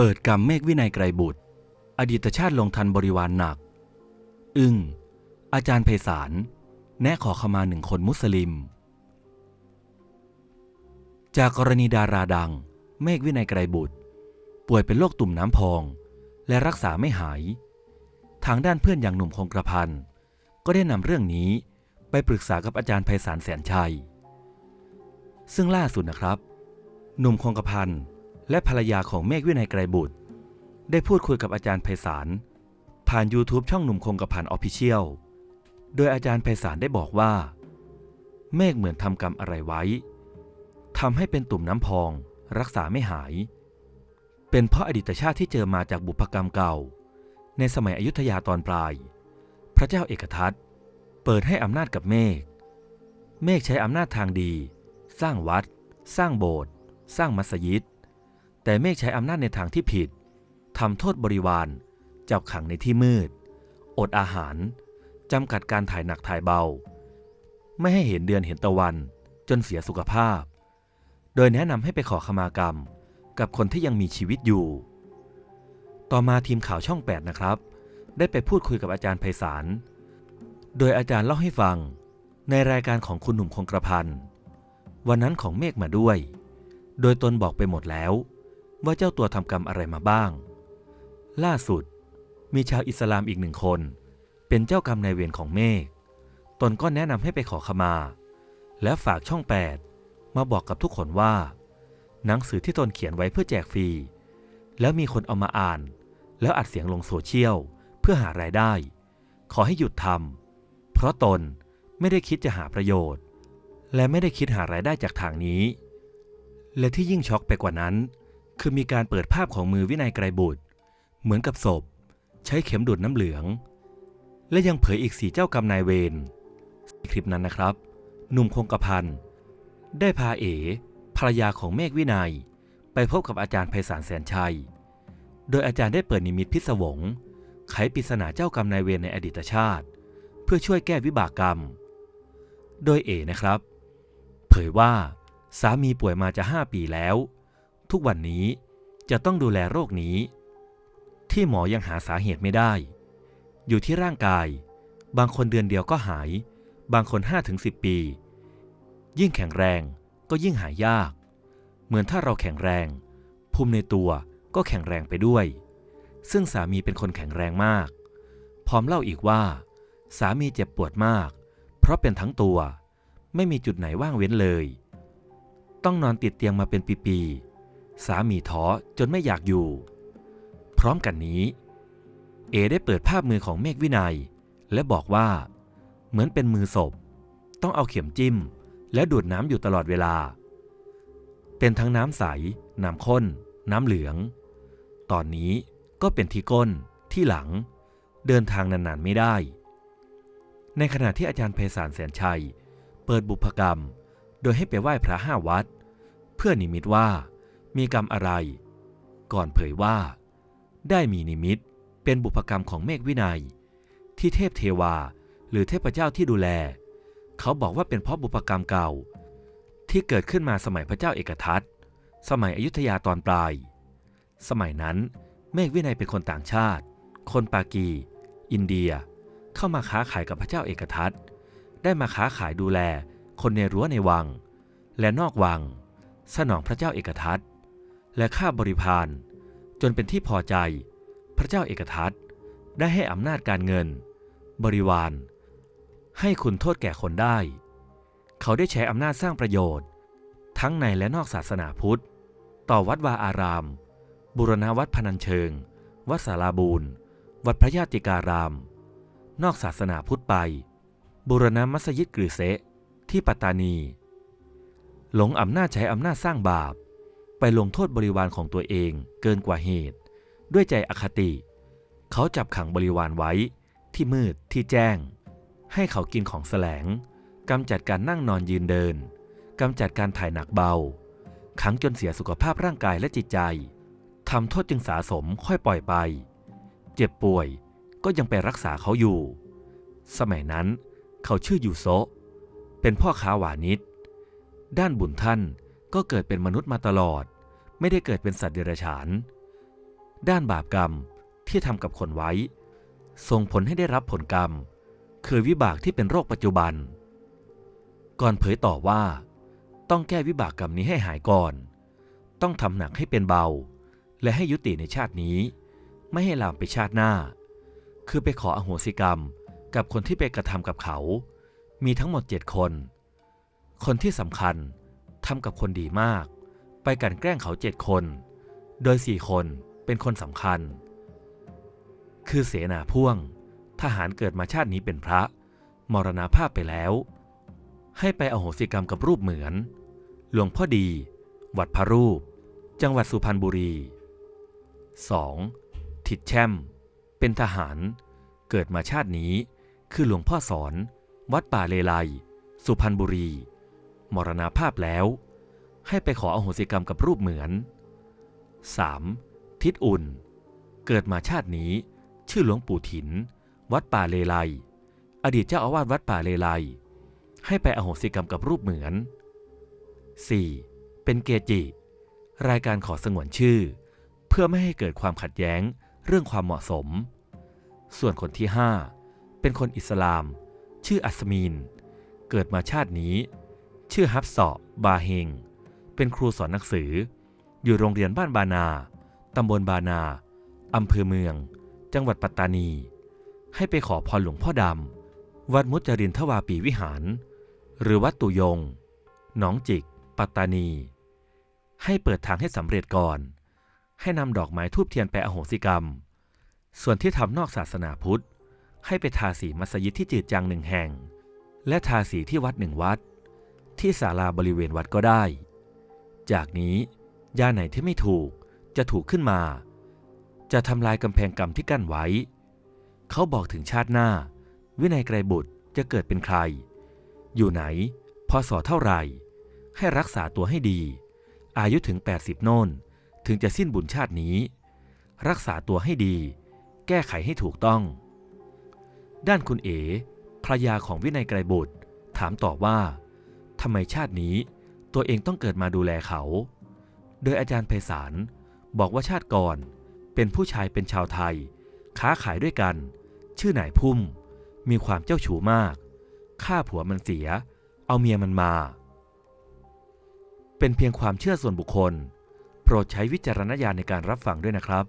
เปิดกรรมเมฆวินัยไกรบุตร อดีตชาติลงทันบริวารหนัก อึ้งอาจารย์ไพศาลแนะขอขมาหนึ่งคนมุสลิม จากกรณีดาราดัง เมฆวินัยไกรบุตร ป่วยเป็นโรคตุ่มน้ำพอง และรักษาไม่หาย ทางด้านเพื่อนอย่างหนุ่มคงกระพันก็ได้นำเรื่องนี้ไปปรึกษากับอาจารย์ไพศาลแสนชัย ซึ่งล่าสุดนะครับ หนุ่มคงกระพัน และภรรยาของเมฆวินัยไกรบุตร ได้พูดคุยกับอาจารย์ไพศาลผ่าน YouTube ช่องหนุ่มคงกระพันออฟฟิเชียลโดยอาจารย์ไพศาลได้บอกว่า เมฆเหมือนทำกรรมอะไรไว้ทำให้เป็นตุ่มน้ำพอง รักษาไม่หาย เป็นเพราะอดีตชาติที่เจอมาจากบุพกรรมเก่า ในสมัยอยุธยาตอนปลาย พระเจ้าเอกทัตเปิดให้อำนาจกับเมฆเมฆใช้อำนาจทางดี สร้างวัด สร้างโบสถ์สร้างมัสยิด แต่เมฆใช้อำนาจในทางที่ผิดทำโทษบริวารจับขังในที่มืด อดอาหารจำกัดการถ่ายหนักถ่ายเบา ไม่ให้เห็นเดือนเห็นตะวันจนเสียสุขภาพ โดยแนะนำให้ไปขอขมากรรม กับคนที่ยังมีชีวิตอยู่ ต่อมาทีมข่าวช่อง 8 นะครับ ได้ไปพูดคุยกับอาจารย์ไพศาล โดยอาจารย์เล่าให้ฟังในรายการของคุณหนุ่มคงกระพัน วันนั้นของเมฆมาด้วย โดยตนบอกไปหมดแล้ว ว่าเจ้าตัวทำกรรมอะไรมาบ้าง ล่าสุด มีชาวอิสลามอีกหนึ่งคน เป็นเจ้ากรรมนายเวรของเมฆตนก็แนะนำให้ไปขอขมา และฝากช่อง 8 มาบอกกับทุกคนว่า หนังสือที่ตนเขียนไว้เพื่อแจกฟรี แล้วมีคนเอามาอ่าน แล้วอัดเสียงลงโซเชียลเพื่อหารายได้ ขอให้หยุดทำเพราะตนไม่ได้คิดจะหาประโยชน์ และไม่ได้คิดหารายได้จากทางนี้ และที่ยิ่งช็อกไปกว่านั้น คือมีการเปิดภาพของมือวินัยไกรบุตร เหมือนกับศพ ใช้เข็มดูดน้ำเหลือง และยังเผยอีกสี่เจ้ากรรมนายเวรคลิปนั้นนะครับ หนุ่มคงกระพันได้พาเอ๋ภรรยาของเมฆวินัย ไปพบกับอาจารย์ไพศาลแสนชัย โดยอาจารย์ได้เปิดนิมิตพิศวง ไขปริศนาเจ้ากรรมนายเวรในอดีตชาติ เพื่อช่วยแก้วิบากกรรม โดยเอ๋นะครับ เผยว่าสามีป่วยมาจะห้าปีแล้ว ทุกวันนี้จะต้องดูแลโรคนี้ ที่หมอยังหาสาเหตุไม่ได้ อยู่ที่ร่างกาย บางคนเดือนเดียวก็หาย บางคน 5-10 ปี ยิ่งแข็งแรงก็ยิ่งหายยาก เหมือนถ้าเราแข็งแรง ภูมิในตัวก็แข็งแรงไปด้วย ซึ่งสามีเป็นคนแข็งแรงมาก พร้อมเล่าอีกว่า สามีเจ็บปวดมาก เพราะเป็นทั้งตัว ไม่มีจุดไหนว่างเว้นเลย ต้องนอนติดเตียงมาเป็นปีๆ สามีท้อจนไม่อยากอยู่ พร้อมกันนี้ เอได้เปิดภาพมือของเมฆวินัย และบอกว่า เหมือนเป็นมือศพ ต้องเอาเข็มจิ้ม และดูดน้ำอยู่ตลอดเวลา เป็นทั้งน้ำใส น้ำข้น น้ำเหลือง ตอนนี้ก็เป็นที่ก้นที่หลัง เดินทางนานๆไม่ได้ ในขณะที่อาจารย์ไพศาลแสนชัย เปิดบุพกรรม โดยให้ไปไหว้พระห้าวัด เพื่อนิมิตว่า มีกรรมอะไร ก่อนเผยว่า ได้มีนิมิตเป็นบุพกรรมของเมฆวินัย ที่เทพเทวาหรือเทพเจ้าที่ดูแล เขาบอกว่าเป็นเพราะบุพกรรมเก่า ที่เกิดขึ้นมาสมัยพระเจ้าเอกทัตสมัยอยุธยาตอนปลาย สมัยนั้นเมฆวินัยเป็นคนต่างชาติ คนปากี อินเดีย เข้ามาค้าขายกับพระเจ้าเอกทัตได้มาค้าขายดูแล คนในรั้วในวัง และนอกวัง สนองพระเจ้าเอกทัต และข้าบริพารจนเป็นที่พอใจ พระเจ้าเอกทัตได้ให้อำนาจการเงิน บริวาร ให้คุณโทษแก่คนได้ เขาได้ใช้อำนาจสร้างประโยชน์ ทั้งในและนอกศาสนาพุทธ ต่อวัดวาอาราม บุรณวัดพนัญเชิง วัดสาราบูรณ์วัดพระญาติการาม นอกศาสนาพุทธไป บุรณมัสยิดกฤเซะที่ปัตตานี หลงอำนาจใช้อำนาจสร้างบาป ไปลงโทษบริวารของตัวเองเกินกว่าเหตุ ด้วยใจอคติ เขาจับขังบริวารไว้ ที่มืดที่แจ้ง ให้เขากินของแสลงกำจัดการนั่งนอนยืนเดินกำจัดการถ่ายหนักเบา ขังจนเสียสุขภาพร่างกายและจิตใจทำโทษจึงสะสมค่อยปล่อยไป เจ็บป่วยก็ยังไปรักษาเขาอยู่ สมัยนั้นเขาชื่อยูโซเป็นพ่อค้าหวานิด ด้านบุญท่าน ก็เกิดเป็นมนุษย์มาตลอด ไม่ได้เกิดเป็นสัตว์เดรัจฉาน ด้านบาปกรรมที่ทำกับคนไว้ ส่งผลให้ได้รับผลกรรม คือวิบากที่เป็นโรคปัจจุบัน ก่อนเผยต่อว่า ต้องแก้วิบากกรรมนี้ให้หายก่อน ต้องทำหนักให้เป็นเบา และให้ยุติในชาตินี้ ไม่ให้ลามไปชาติหน้า คือไปขออโหสิกรรมกับคนที่ไปกระทำกับเขา มีทั้งหมดเจ็ดคน คนที่สำคัญ ทำกับคนดีมาก ไปกันแกล้งเขาเจ็ดคน โดยสี่คนเป็นคนสำคัญ คือเสนาพ่วง ทหารเกิดมาชาตินี้เป็นพระ มรณาภาพไปแล้ว ให้ไปอโหสิกรรมกับรูปเหมือน หลวงพ่อดี วัดพระรูป จังหวัดสุพรรณบุรี 2. ทิดแช่ม เป็นทหาร เกิดมาชาตินี้ คือหลวงพ่อสอน วัดป่าเลไล สุพรรณบุรี มรณาภาพแล้ว ให้ไปขออโหสิกรรมกับรูปเหมือน 3. ทิศอุ่น เกิดมาชาตินี้ ชื่อหลวงปู่ถิน วัดป่าเลไลอดีตเจ้าอาวาสวัดป่าเลไลให้ไปอโหสิกรรมกับรูปเหมือน 4. เป็นเกจิ รายการขอสงวนชื่อ เพื่อไม่ให้เกิดความขัดแย้งเรื่องความเหมาะสม ส่วนคนที่ 5 เป็นคนอิสลาม ชื่ออัสมีน เกิดมาชาตินี้ ชื่อฮับเซาะบาเฮง เป็นครูสอนหนังสือ อยู่โรงเรียนบ้านบานา ตำบลบานา อำเภอเมือง จังหวัดปัตตานี ให้ไปขอพรหลวงพ่อดำ วัดมุจรินทวาปีวิหาร หรือวัดตุยง หนองจิก ปัตตานี ให้เปิดทางให้สำเร็จก่อน ให้นำดอกไม้ทูบเทียนไปอโหสิกรรม ส่วนที่ทำนอกศาสนาพุทธ ให้ไปทาสีมัสยิดที่จืดจางหนึ่งแห่ง และทาสีที่วัดหนึ่งวัด ที่ศาลาบริเวณวัดก็ได้ จากนี้ยาไหนที่ไม่ถูกจะถูกขึ้นมา จะทำลายกำแพงกรรมที่กั้นไว้ เขาบอกถึงชาติหน้า วินัยไกรบุตรจะเกิดเป็นใคร อยู่ไหน พอสอเท่าไหร่ ให้รักษาตัวให้ดี อายุถึง 80 โน่น ถึงจะสิ้นบุญชาตินี้ รักษาตัวให้ดี แก้ไขให้ถูกต้อง ด้านคุณเอ๋ภรยาของวินัยไกรบุตร ถามต่อว่า ทำไมชาตินี้ตัวเองต้องเกิดมาดูแลเขา โดยอาจารย์ไพศาลบอกว่าชาติก่อนเป็นผู้ชายเป็นชาวไทย ค้าขายด้วยกัน ชื่อนายพุ่ม มีความเจ้าชู้มากฆ่าผัวมันเสีย เอาเมียมันมา เป็นเพียงความเชื่อส่วนบุคคล โปรดใช้วิจารณญาณในการรับฟังด้วยนะครับ